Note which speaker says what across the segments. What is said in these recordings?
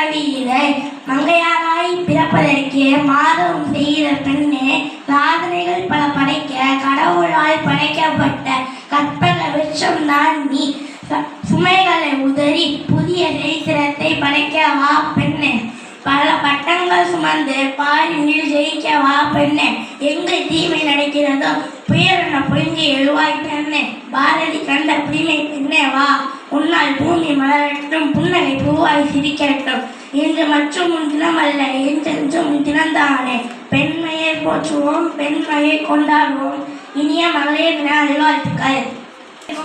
Speaker 1: கவியிலை மங்கையாராய் பிறப்பதற்கு மாதம் செய்கிற பெண்ணே சாதனைகள் பல படைக்க கடவுளால் படைக்கப்பட்ட கற்பக விஷம்தான் நீ. சுமைகளை உதறி புதிய சரித்திரத்தை படைக்க வா பெண்ணே. பல பட்டங்கள் சுமந்து பாரினில் ஜெயிக்க வா பெண்ணே. எங்கு தீமை நடக்கிறதோ புயலென புரிஞ்சு எழுவாய் பெண்ணே. பாரதி கண்ட புரிமை பெண்ணே வா. உன்னால் பூமி மலரட்டும் புன்னகை பூவாய் சிரிக்கட்டும் இன்று மற்றும் உன் தினமல்ல என்றென்றும் உன் தினந்தானே பெண்மையை போற்றுவோம் பெண்மையை கொண்டாடுவோம். இனிய மகளிர் தின
Speaker 2: அறிவாழ்த்துக்கள்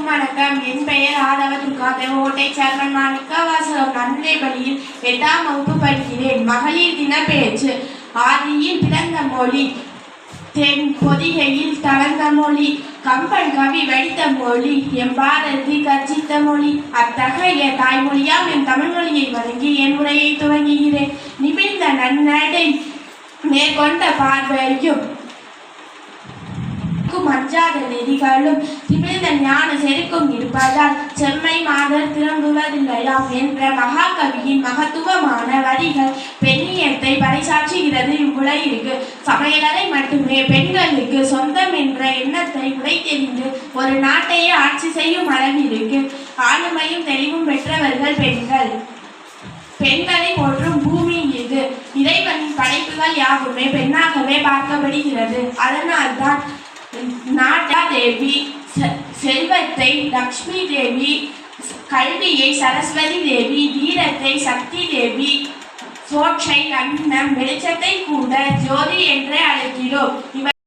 Speaker 2: வணக்கம். என் பெயர் ஆதவ துர்கா. தேவோட்டை சேர்மன் மாணிக்கா வாசகம். பள்ளியில் எட்டாம் வகுப்பு படிக்கிறேன். மகளிர் தின பேச்சு ஆதியில் பிறந்த மொழி. தென் பொதிகையில் தளர்ந்த மொழி கம்பன் கவி வடித்த மொழி எம் பாரதி கர்ஜித்த மொழி. அத்தகைய தாய்மொழியாம் என் தமிழ் மொழியை வழங்கி என் உரையை துவங்குகிறேன். நிமிர்ந்த நன்னடை மேற்கொண்ட பார்வையும் அஞ்சாத நெறிகளும் திமிழ்ந்த ஞான செருக்கும் இருப்பதால் செம்மை மாதர் திரும்புவதில்லையாம் என்ற மகாகவியின் மகத்துவமான வரிகள் பறைசாற்றுகிறது இவ்வுலகிற்கு சமையலறை மட்டுமே பெண்களுக்கு சொந்தம் என்ற எண்ணத்தை உடைத்தெறிந்து ஒரு நாட்டையே ஆட்சி செய்யும் அளவிற்கு ஆளுமையும் தெளிவும் பெற்றவர்கள் பெண்கள். பெண்களை போற்றும் பூமி இது. இறைவனின் படைப்புகள் யாவுமே பெண்ணாகவே பார்க்கப்படுகிறது. அதனால்தான் நாட்டா தேவி செ- செல்வத்தை லக்ஷ்மி தேவி கல்வியை சரஸ்வதி தேவி வீரத்தை சக்தி தேவி சோற்றை அன்னம் வெளிச்சத்தை கூட ஜோதி என்றே அழைக்கிறோம்.